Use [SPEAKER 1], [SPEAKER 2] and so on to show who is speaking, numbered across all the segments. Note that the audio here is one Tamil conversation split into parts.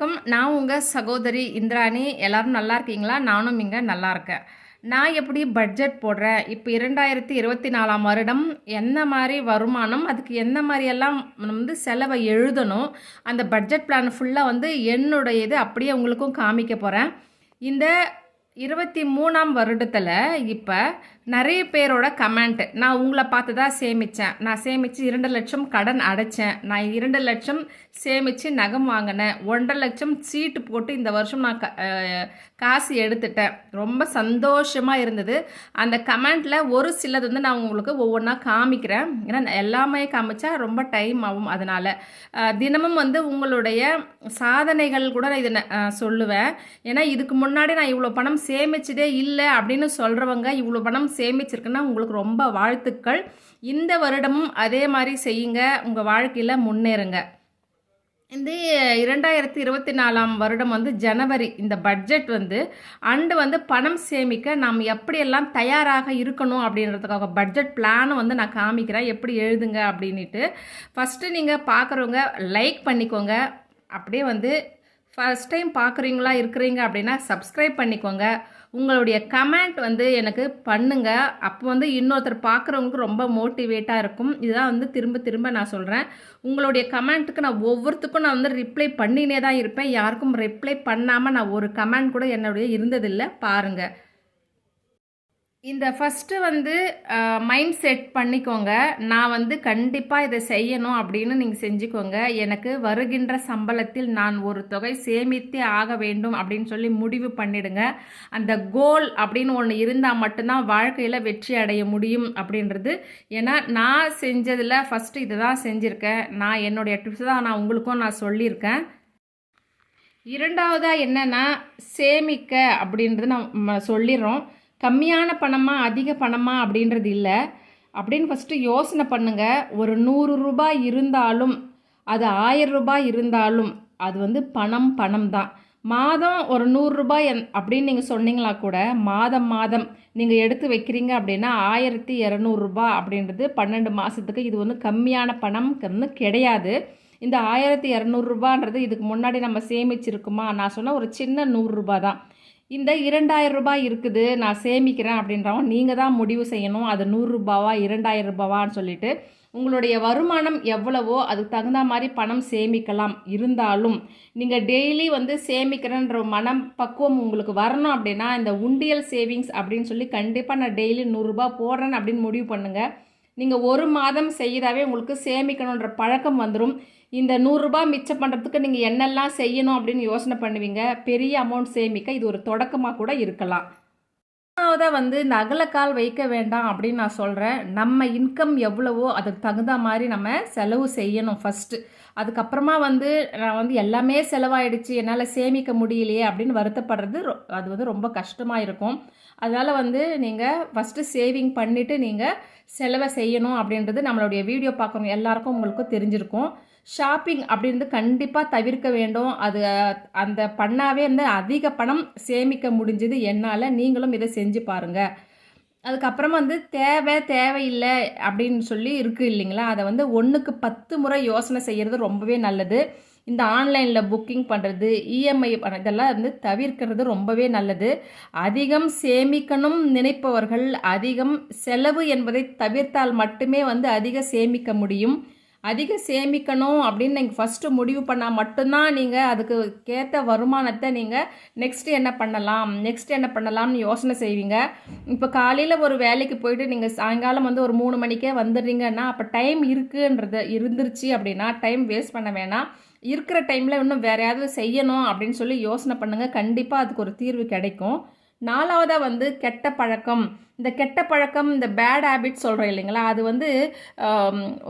[SPEAKER 1] வணக்கம். நான் உங்கள் சகோதரி இந்திராணி. எல்லாரும் நல்லா இருக்கீங்களா? நானும் இங்கே நல்லா இருக்கேன். நான் எப்படி பட்ஜெட் போடுறேன்? இப்போ இரண்டாயிரத்தி இருபத்தி நாலாம் வருடம் என்ன மாதிரி வருமானம்? அதுக்கு என்ன மாதிரியெல்லாம் வந்து செலவை எழுதணும்? அந்த பட்ஜெட் பிளான் ஃபுல்லாக வந்து என்னுடைய இது அப்படியே உங்களுக்கும் காமிக்க போகிறேன் இந்த இருபத்தி மூணாம் வருடத்தில் இப்போ நிறைய பேரோட கமெண்ட் நான் உங்களை பார்த்து தான் சேமித்தேன் நான் சேமித்து இரண்டு லட்சம் கடன் அடைச்சேன். நான் இரண்டு லட்சம் சேமித்து நகம் வாங்கினேன். ஒன்றரை லட்சம் சீட்டு போட்டு இந்த வருஷம் நான் க காசு எடுத்துட்டேன். ரொம்ப சந்தோஷமாக இருந்தது. அந்த கமெண்ட்டில் ஒரு சிலது வந்து நான் உங்களுக்கு ஒவ்வொன்றா காமிக்கிறேன். ஏன்னா எல்லாமே காமிச்சா ரொம்ப டைம் ஆகும் அதனால். தினமும் வந்து உங்களுடைய சாதனைகள் கூட நான் இதை நான், சொல்லுவேன். ஏன்னா இதுக்கு முன்னாடி நான் இவ்வளோ பணம் சேமிச்சதே இல்லை அப்படின்னு சொல்கிறவங்க இவ்வளோ பணம் சேமிச்சிருக்குன்னா உங்களுக்கு ரொம்ப வாழ்த்துக்கள். இந்த வருடமும் அதே மாதிரி செய்யுங்க. உங்கள் வாழ்க்கையில் முன்னேறுங்க. இந்த இரண்டாயிரத்தி இருபத்தி நாலாம் வருடம் வந்து ஜனவரி இந்த பட்ஜெட் வந்து அண்டு வந்து பணம் சேமிக்க நாம் எப்படியெல்லாம் தயாராக இருக்கணும் அப்படின்றதுக்காக பட்ஜெட் பிளானும் வந்து நான் காமிக்கிறேன். எப்படி எழுதுங்க அப்படின்ட்டு ஃபஸ்ட்டு நீங்கள் பார்க்குறவங்க லைக் பண்ணிக்கோங்க. அப்படியே வந்து ஃபஸ்ட் டைம் பார்க்குறீங்களா இருக்கிறீங்க அப்படின்னா சப்ஸ்கிரைப் பண்ணிக்கோங்க. உங்களுடைய கமெண்ட் வந்து எனக்கு பண்ணுங்க. அப்போ வந்து இன்னொருத்தர் பார்க்குறவங்களுக்கு ரொம்ப மோட்டிவேட்டாக இருக்கும். இதுதான் வந்து திரும்ப திரும்ப நான் சொல்கிறேன் உங்களுடைய கமெண்ட்டுக்கு நான் ஒவ்வொருத்துக்கும் நான் வந்து ரிப்ளை பண்ணினே தான் இருப்பேன். யாருக்கும் ரிப்ளை பண்ணாமல் நான் ஒரு கமெண்ட் கூட என்னுடைய இருந்ததில்லை. பாருங்கள் இந்த ஃபஸ்ட்டு வந்து மைண்ட் செட் பண்ணிக்கோங்க. நான் வந்து கண்டிப்பாக இதை செய்யணும் அப்படின்னு நீங்கள் செஞ்சுக்கோங்க. எனக்கு வருகின்ற சம்பளத்தில் நான் ஒரு தொகை சேமித்தே ஆக வேண்டும் அப்படின்னு சொல்லி முடிவு பண்ணிடுங்க. அந்த கோல் அப்படின்னு ஒன்று இருந்தால் மட்டும்தான் வாழ்க்கையில் வெற்றி அடைய முடியும் அப்படின்றது. ஏன்னா நான் செஞ்சதில் ஃபஸ்ட்டு இதை தான் செஞ்சுருக்கேன். நான் என்னுடைய டிப்ஸ் தான் நான் உங்களுக்கும் நான் சொல்லியிருக்கேன். இரண்டாவதாக என்னென்னா சேமிக்க அப்படின்றது நம்ம சொல்லிடுறோம். கம்மியான பணமாக அதிக பணமாக அப்படின்றது இல்லை. அப்படின்னு ஃபஸ்ட்டு யோசனை பண்ணுங்கள் ஒரு நூறு ரூபாய் இருந்தாலும் அது ஆயிரம் ரூபாய் இருந்தாலும் அது வந்து பணம் பணம் தான். மாதம் ஒரு நூறுரூபாய் அப்படின்னு நீங்கள் சொன்னீங்களா கூட மாதம் மாதம் நீங்கள் எடுத்து வைக்கிறீங்க அப்படின்னா ஆயிரத்தி இரநூறுபா அப்படின்றது பன்னெண்டு மாதத்துக்கு இது வந்து கம்மியான பணம் வந்து கிடையாது. இந்த ஆயிரத்தி இரநூறுபான்றது இதுக்கு முன்னாடி நம்ம சேமிச்சிருக்குமா? நான் சொன்ன ஒரு சின்ன நூறுரூபா தான். இந்த இரண்டாயிரம் ரூபாய் இருக்குது நான் சேமிக்கிறேன் அப்படின்றவங்க நீங்கள் தான் முடிவு செய்யணும் அது நூறுரூபாவா இரண்டாயிரம் ரூபாவான்னு சொல்லிட்டு உங்களுடைய வருமானம் எவ்வளவோ அதுக்கு தகுந்த மாதிரி பணம் சேமிக்கலாம். இருந்தாலும் நீங்கள் டெய்லி வந்து சேமிக்கிறேன்ற மனம் பக்குவம் உங்களுக்கு வரணும் அப்படின்னா இந்த உண்டியல் சேவிங்ஸ் அப்படின்னு சொல்லி கண்டிப்பாக நான் டெய்லி நூறுரூபா போடுறேன் அப்படின்னு முடிவு பண்ணுங்கள் நீங்கள் ஒரு மாதம் செய்யதாவே உங்களுக்கு சேமிக்கணுன்ற பழக்கம் வந்துடும் இந்த நூறுரூபா மிச்சம் பண்ணுறதுக்கு நீங்கள் என்னெல்லாம் செய்யணும் அப்படின்னு யோசனை பண்ணுவீங்க. பெரிய அமௌண்ட் சேமிக்க இது ஒரு தொடக்கமாக கூட இருக்கலாம். மூணாவதாக வந்து இந்த அகலக்கால் வைக்க வேண்டாம் அப்படின்னு நான் சொல்கிறேன் நம்ம இன்கம் எவ்வளவோ அதுக்கு தகுந்த மாதிரி நம்ம செலவு செய்யணும் ஃபஸ்ட்டு அதுக்கப்புறமா வந்து நான் வந்து எல்லாமே செலவாயிடுச்சு என்னால் சேமிக்க முடியலையே அப்படின்னு வருத்தப்படுறது ரொ- அது வந்து ரொம்ப கஷ்டமாக இருக்கும். அதனால் வந்து நீங்கள் ஃபஸ்ட்டு சேவிங் பண்ணிவிட்டு நீங்கள் செலவை செய்யணும் அப்படின்றது நம்மளுடைய வீடியோ பார்க்குறவங்க எல்லாருக்கும் உங்களுக்கு தெரிஞ்சிருக்கும். ஷாப்பிங் அப்படின்றது கண்டிப்பாக தவிர்க்க வேண்டும். அது அந்த பண்ணாவே வந்து அதிக பணம் சேமிக்க முடிஞ்சது. என்னால் நீங்களும் இதை செஞ்சு பாருங்கள் அதுக்கப்புறமா வந்து தேவை தேவையில்லை அப்படின்னு சொல்லி இருக்குது இல்லைங்களா? அதை வந்து ஒன்றுக்கு பத்து முறை யோசனை செய்கிறது ரொம்பவே நல்லது. இந்த ஆன்லைனில் புக்கிங் பண்ணுறது இஎம்ஐ இதெல்லாம் வந்து தவிர்க்கிறது ரொம்பவே நல்லது. அதிகம் சேமிக்கணும் நினைப்பவர்கள் அதிகம் செலவு என்பதை தவிர்த்தால் மட்டுமே வந்து அதிக சேமிக்க முடியும். அதிக சேமிக்கணும் அப்படின்னு நீங்கள் ஃபஸ்ட்டு முடிவு பண்ணால் மட்டும்தான் நீங்கள் அதுக்கு கேட்ட வருமானத்தை நீங்கள் நெக்ஸ்ட்டு என்ன பண்ணலாம் நெக்ஸ்ட் என்ன பண்ணலாம்னு யோசனை செய்வீங்க. இப்போ காலையில் ஒரு வேலைக்கு போயிட்டு நீங்கள் சாயங்காலம் வந்து ஒரு மூணு மணிக்கே வந்துடுறீங்கன்னா அப்போ டைம் இருக்குன்றது இருந்துருச்சு அப்படின்னா டைம் வேஸ்ட் பண்ண வேணாம். இருக்கிற டைமில் இன்னும் வேற ஏதாவது செய்யணும் அப்படின்னு சொல்லி யோசனை பண்ணுங்கள் கண்டிப்பாக அதுக்கு ஒரு தீர்வு கிடைக்கும். நாலாவதாக வந்து கெட்ட பழக்கம். இந்த கெட்ட பழக்கம் இந்த பேட் ஹேபிட் சொல்கிறோம் இல்லைங்களா? அது வந்து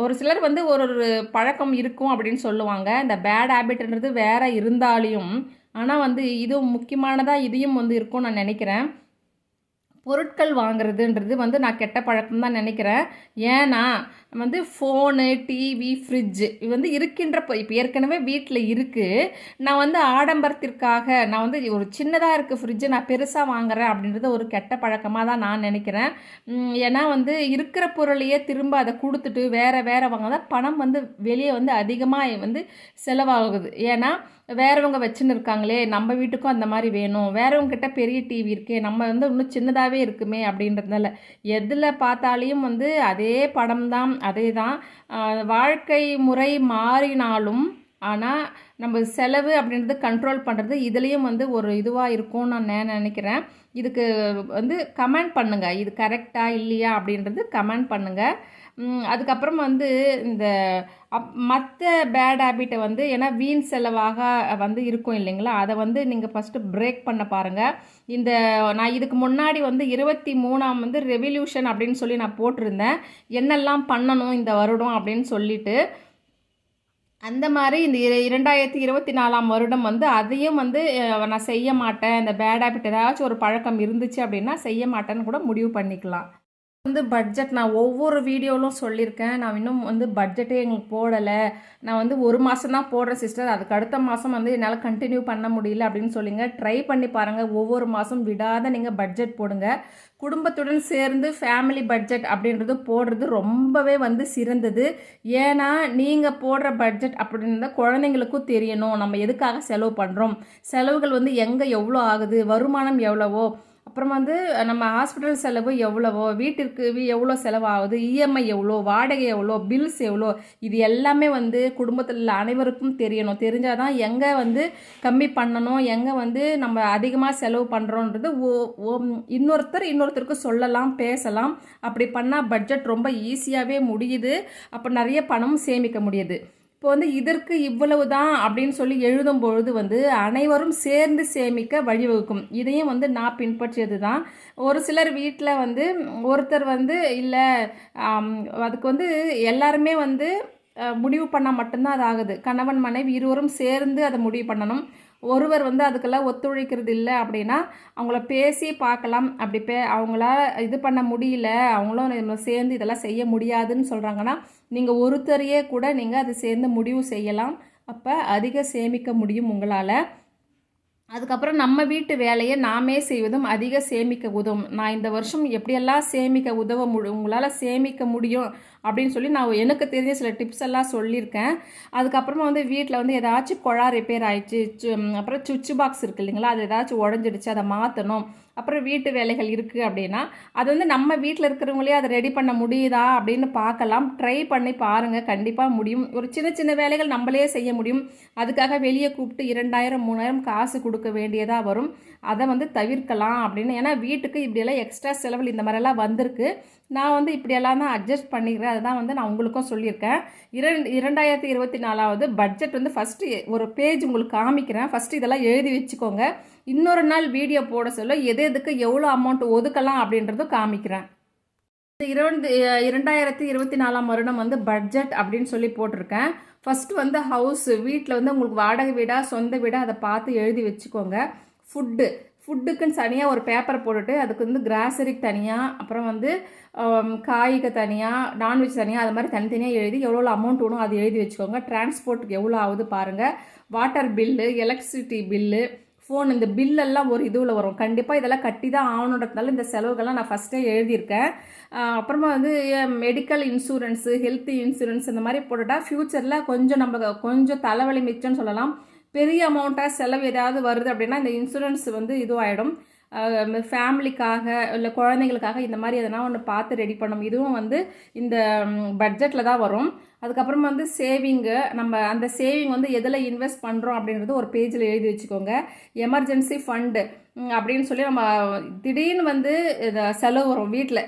[SPEAKER 1] ஒரு சிலர் வந்து ஒரு ஒரு பழக்கம் இருக்கும் அப்படின்னு சொல்லுவாங்க. இந்த பேட் ஹேபிட்ன்றது வேறு இருந்தாலையும் ஆனால் வந்து இதுவும் முக்கியமானதாக இதையும் வந்து இருக்கும் நான் நினைக்கிறேன். பொருட்கள் வாங்குறதுன்றது வந்து நான் கெட்ட பழக்கம் தான் நினைக்கிறேன். ஏன்னா வந்து ஃபோனு டிவி ஃப்ரிட்ஜு இது வந்து இருக்கின்ற இப்போ இப்போ ஏற்கனவே வீட்டில் இருக்குது நான் வந்து ஆடம்பரத்திற்காக நான் வந்து ஒரு சின்னதாக இருக்குது ஃப்ரிட்ஜு நான் பெருசாக வாங்குறேன் அப்படின்றது ஒரு கெட்ட பழக்கமாக தான் நான் நினைக்கிறேன். ஏன்னா வந்து இருக்கிற பொருளையே திரும்ப அதை கொடுத்துட்டு வேறு வேறு வாங்க பணம் வந்து வெளியே வந்து அதிகமாக வந்து செலவாகுது. ஏன்னா வேறவங்க வச்சுன்னு இருக்காங்களே நம்ம வீட்டுக்கும் அந்த மாதிரி வேணும். வேறவங்கக்கிட்ட பெரிய டிவி இருக்கே நம்ம வந்து இன்னும் சின்னதாகவே இருக்குமே அப்படின்றதுனால எதில் பார்த்தாலையும் வந்து அதே படம் தான் அதே தான் வாழ்க்கை முறை மாறினாலும் ஆனால் நம்ம செலவு அப்படின்றது கண்ட்ரோல் பண்ணுறது இதுலேயும் வந்து ஒரு இதுவாக இருக்கும்னு நான் நான் நினைக்கிறேன். இதுக்கு வந்து கமெண்ட் பண்ணுங்கள் இது கரெக்டாக இல்லையா அப்படின்றது கமெண்ட் பண்ணுங்கள் அதுக்கப்புறம் வந்து இந்த அப் மற்ற பேட் ஹேபிட்டை வந்து ஏன்னா வீண் செலவாக வந்து இருக்கும் இல்லைங்களா? அதை வந்து நீங்கள் ஃபஸ்ட்டு பிரேக் பண்ண பாருங்கள் இந்த நான் இதுக்கு முன்னாடி வந்து இருபத்தி மூணாம் வந்து ரெவல்யூஷன் அப்படின்னு சொல்லி நான் போட்டிருந்தேன். என்னெல்லாம் பண்ணணும் இந்த வருடம் அப்படின்னு சொல்லிட்டு அந்த மாதிரி இந்த இரண்டாயிரத்தி இருபத்தி நாலாம் வருடம் வந்து அதையும் வந்து நான் செய்ய மாட்டேன். இந்த பேட் ஹேபிட் ஏதாச்சும் ஒரு பழக்கம் இருந்துச்சு அப்படின்னா செய்ய மாட்டேன்னு கூட முடிவு பண்ணிக்கலாம். வந்து பட்ஜெட் நான் ஒவ்வொரு வீடியோவிலும் சொல்லியிருக்கேன். நான் இன்னும் வந்து பட்ஜெட்டே எங்களுக்கு போடலை. நான் வந்து ஒரு மாதம் தான் போடுறேன் சிஸ்டர் அதுக்கு அடுத்த மாதம் வந்து என்னால் கண்டினியூ பண்ண முடியல அப்படின்னு சொல்லிங்க. ட்ரை பண்ணி பாருங்கள் ஒவ்வொரு மாதம் விடாத நீங்கள் பட்ஜெட் போடுங்க. குடும்பத்துடன் சேர்ந்து ஃபேமிலி பட்ஜெட் அப்படின்றது போடுறது ரொம்பவே வந்து சிறந்தது. ஏன்னா நீங்கள் போடுற பட்ஜெட் அப்படின்றத குழந்தைங்களுக்கும் தெரியணும். நம்ம எதுக்காக செலவு பண்ணுறோம் செலவுகள் வந்து எங்கே எவ்வளோ ஆகுது? வருமானம் எவ்வளவோ? அப்புறம் வந்து நம்ம ஹாஸ்பிட்டல் செலவு எவ்வளவோ வீட்டிற்கு எவ்வளோ செலவாகுது இஎம்ஐ எவ்வளோ வாடகை எவ்வளோ பில்ஸ் எவ்வளோ இது எல்லாமே வந்து குடும்பத்தில் உள்ள அனைவருக்கும் தெரியணும். தெரிஞ்சால் தான் எங்கே வந்து கம்மி பண்ணணும் எங்கே வந்து நம்ம அதிகமாக செலவு பண்ணுறோன்றது ஓ- ஓ- இன்னொருத்தர் இன்னொருத்தருக்கு சொல்லலாம் பேசலாம். அப்படி பண்ணால் பட்ஜெட் ரொம்ப ஈஸியாகவே முடியுது. அப்போ நிறைய பணம் சேமிக்க முடியுது. இப்போ வந்து இதற்கு இவ்வளவு தான் அப்படின்னு சொல்லி எழுதும் பொழுது வந்து அனைவரும் சேர்ந்து சேமிக்க வழிவகுக்கும். இதையும் வந்து நான் பின்பற்றியது தான் ஒரு சிலர் வீட்டில் வந்து ஒருத்தர் வந்து இல்லை அதுக்கு வந்து எல்லாருமே வந்து முடிவு பண்ணால் மட்டும்தான் அது ஆகுது. கணவன் மனைவி இருவரும் சேர்ந்து அதை முடிவு பண்ணணும். ஒருவர் வந்து அதுக்கெல்லாம் ஒத்துழைக்கிறது இல்லை அப்படின்னா அவங்கள பேசி பார்க்கலாம். அப்படி பே அவங்கள இது பண்ண முடியல அவங்களும் நம்ம சேர்ந்து இதெல்லாம் செய்ய முடியாதுன்னு சொல்கிறாங்கன்னா நீங்கள் ஒருத்தரையே கூட நீங்கள் அது சேர்ந்து முடிவு செய்யலாம். அப்போ அதிக சேமிக்க முடியும் உங்களால். அதுக்கப்புறம் நம்ம வீட்டு வேலையை நாமே செய்வதும் அதிக சேமிக்க உதவும். நான் இந்த வருஷம் எப்படியெல்லாம் சேமிக்க உதவ முடி உங்களால் சேமிக்க முடியும் அப்படின்னு சொல்லி நான் எனக்கு தெரிஞ்ச சில டிப்ஸ் எல்லாம் சொல்லியிருக்கேன். அதுக்கப்புறமா வந்து வீட்டில் வந்து ஏதாச்சும் குழா ரிப்பேர் ஆயிடுச்சு அப்புறம் சுவிட்ச் பாக்ஸ் இருக்கு இல்லைங்களா? அது ஏதாச்சும் உடஞ்சிடுச்சு அதை மாற்றணும் அப்புறம் வீட்டு வேலைகள் இருக்குது அப்படின்னா அது வந்து நம்ம வீட்டில் இருக்கிறவங்களே அதை ரெடி பண்ண முடியுதா அப்படின்னு பார்க்கலாம். ட்ரை பண்ணி பாருங்கள் கண்டிப்பாக முடியும். ஒரு சின்ன சின்ன வேலைகள் நம்மளே செய்ய முடியும். அதுக்காக வெளியே கூப்பிட்டு இரண்டாயிரம் மூணாயிரம் காசு கொடுக்க வேண்டியதாக வரும். அதை வந்து தவிர்க்கலாம் அப்படின்னு. ஏன்னா வீட்டுக்கு இப்படியெல்லாம் எக்ஸ்ட்ரா செலவில் இந்த மாதிரிலாம் வந்திருக்கு. நான் வந்து இப்படியெல்லாம் தான் அட்ஜஸ்ட் பண்ணிக்கிறேன். அதுதான் வந்து நான் உங்களுக்கும் சொல்லியிருக்கேன். இரண்டு இரண்டாயிரத்தி இருபத்தி நாலாவது பட்ஜெட் வந்து ஃபஸ்ட்டு ஒரு பேஜ் உங்களுக்கு காமிக்கிறேன். ஃபஸ்ட்டு இதெல்லாம் எழுதி வச்சுக்கோங்க. இன்னொரு நாள் வீடியோ போட சொல்ல எது எதுக்கு எவ்வளோ அமௌண்ட் ஒதுக்கலாம் அப்படின்றதும் காமிக்கிறேன். இந்த இரண்டு இரண்டாயிரத்தி இருபத்தி நாலாம் வருடம் வந்து பட்ஜெட் அப்படின்னு சொல்லி போட்டிருக்கேன். ஃபஸ்ட்டு வந்து ஹவுஸ் வீட்டில் வந்து உங்களுக்கு வாடகை வீடாக சொந்த வீடாக அதை பார்த்து எழுதி வச்சுக்கோங்க. ஃபுட்டு ஃபுட்டுக்குன்னு தனியாக ஒரு பேப்பர் போட்டுட்டு அதுக்கு வந்து கிராசரிக்கு தனியாக அப்புறம் வந்து காய்க்கு தனியாக நான்வெஜ் தனியாக அது மாதிரி தனித்தனியாக எழுதி எவ்வளோ அமௌண்ட் வேணும் அது எழுதி வச்சுக்கோங்க. டிரான்ஸ்போர்ட்டுக்கு எவ்வளோ ஆகுது பாருங்கள் water bill electricity bill phone இந்த பில்லெல்லாம் ஒரு இதுவில் வரும். கண்டிப்பாக இதெல்லாம் கட்டி தான் ஆகணுன்றதுனால இந்த செலவுகள்லாம் நான் ஃபஸ்ட்டே எழுதியிருக்கேன். அப்புறமா வந்து மெடிக்கல் இன்சூரன்ஸு ஹெல்த் இன்சூரன்ஸ் இந்த மாதிரி போட்டுட்டால் ஃப்யூச்சரில் கொஞ்சம் நம்ம கொஞ்சம் தலைவலி மிச்சம்னு சொல்லலாம். பெரிய அமௌண்ட்டாக செலவு ஏதாவது வருது அப்படின்னா இந்த இன்சூரன்ஸ் வந்து இதுவாகிடும் ஃபேமிலிக்காக இல்லை குழந்தைங்களுக்காக இந்த மாதிரி எதனா ஒன்று பார்த்து ரெடி பண்ணும். இதுவும் வந்து இந்த பட்ஜெட்டில் தான் வரும். அதுக்கப்புறம் வந்து சேவிங்கு நம்ம அந்த சேவிங் வந்து எதில் இன்வெஸ்ட் பண்ணுறோம் அப்படின்றது ஒரு பேஜில் எழுதி வச்சுக்கோங்க. எமர்ஜென்சி ஃபண்டு அப்படின்னு சொல்லி நம்ம திடீர்னு வந்து இதை செலவு வரும் வீட்டில்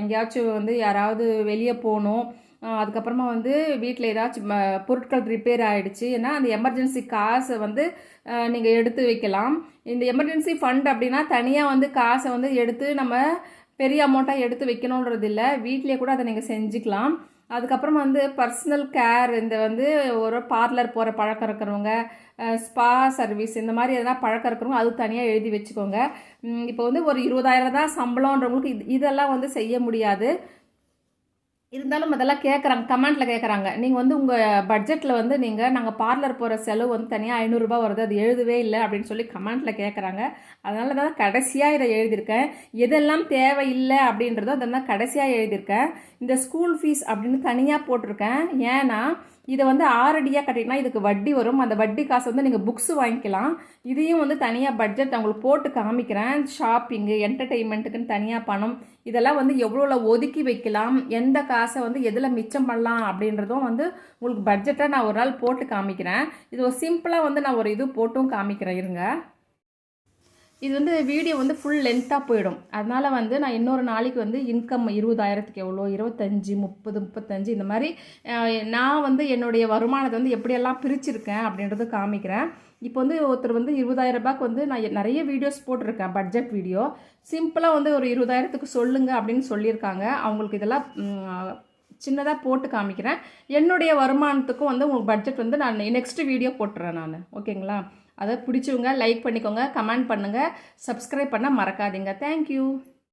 [SPEAKER 1] எங்கேயாச்சும் வந்து யாராவது வெளியே போகணும். அதுக்கப்புறமா வந்து வீட்டில் ஏதாச்சும் பொருட்கள் ரிப்பேர் ஆகிடுச்சு ஏன்னா அந்த எமர்ஜென்சி காசை வந்து நீங்கள் எடுத்து வைக்கலாம். இந்த எமர்ஜென்சி ஃபண்ட் அப்படின்னா தனியாக வந்து காசை வந்து எடுத்து நம்ம பெரிய அமௌண்ட்டாக எடுத்து வைக்கணுன்றது இல்லை வீட்லேயே கூட அதை நீங்கள் செஞ்சுக்கலாம். அதுக்கப்புறம் வந்து பர்சனல் கேர் இந்த வந்து ஒரு பார்லர் போகிற பழக்கம் இருக்கிறவங்க ஸ்பா சர்வீஸ் இந்த மாதிரி எதனா பழக்கம் இருக்கிறவங்க அது தனியாக எழுதி வச்சுக்கோங்க. இப்போ வந்து ஒரு இருபதாயிரம் தான் சம்பளம்ன்றவங்களுக்கு இது இதெல்லாம் வந்து செய்ய முடியாது. இருந்தாலும் அதெல்லாம் கேட்குறாங்க கமெண்ட்டில் கேட்குறாங்க நீங்கள் வந்து உங்கள் பட்ஜெட்டில் வந்து நீங்கள் நாங்கள் பார்லர் போகிற செலவு வந்து தனியாக ஐநூறுரூபா வருது அது எழுதவே இல்லை அப்படின்னு சொல்லி கமெண்ட்டில் கேட்குறாங்க அதனால தான் கடைசியாக இதை எழுதியிருக்கேன். எதெல்லாம் தேவையில்லை அப்படின்றதோ அதெல்லாம் கடைசியாக எழுதியிருக்கேன். இந்த ஸ்கூல் ஃபீஸ் அப்படின்னு தனியாக போட்டிருக்கேன். ஏன்னா இதை வந்து ஆறடியாக கட்டினா இதுக்கு வட்டி வரும். அந்த வட்டி காசு வந்து நீங்கள் புக்ஸ் வாங்கிக்கலாம். இதையும் வந்து தனியாக பட்ஜெட் உங்களுக்கு போட்டு காமிக்கிறேன். ஷாப்பிங்கு என்டர்டெயின்மெண்ட்டுக்குன்னு தனியாக பணம். இதெல்லாம் வந்து எவ்வளோ ஒதுக்கி வைக்கலாம்? எந்த காசை வந்து எதில் மிச்சம் பண்ணலாம் அப்படின்றதும் வந்து உங்களுக்கு பட்ஜெட்டாக நான் ஒரு நாள் போட்டு காமிக்கிறேன். இது ஒரு சிம்பிளாக வந்து நான் ஒரு இது போட்டும் காமிக்கிறேன் இருங்க. இது வந்து வீடியோ வந்து ஃபுல் லென்த்தாக போயிடும். அதனால் வந்து நான் இன்னொரு நாளைக்கு வந்து இன்கம் இருபதாயிரத்துக்கு எவ்வளோ? இருபத்தஞ்சி முப்பது முப்பத்தஞ்சு இந்த மாதிரி நான் வந்து என்னுடைய வருமானத்தை வந்து எப்படியெல்லாம் பிரிச்சிருக்கேன் அப்படின்றத காமிக்கிறேன். இப்போ வந்து ஒருத்தர் வந்து இருபதாயிரம் ரூபாய்க்கு வந்து நான் நிறைய வீடியோஸ் போட்டிருக்கேன் பட்ஜெட் வீடியோ சிம்பிளாக வந்து ஒரு இருபதாயிரத்துக்கு சொல்லுங்கள் அப்படின்னு சொல்லியிருக்காங்க. அவங்களுக்கு இதெல்லாம் சின்னதாக போட்டு காமிக்கிறேன். என்னுடைய வருமானத்துக்கும் வந்து உங்களுக்கு பட்ஜெட் வந்து நான் நெக்ஸ்ட் வீடியோ போட்டுறேன் நான். ஓகேங்களா அதை பிடிச்சவங்க லைக் பண்ணிக்கோங்க கமெண்ட் பண்ணுங்கள் சப்ஸ்கிரைப் பண்ண மறக்காதீங்க. தேங்க்யூ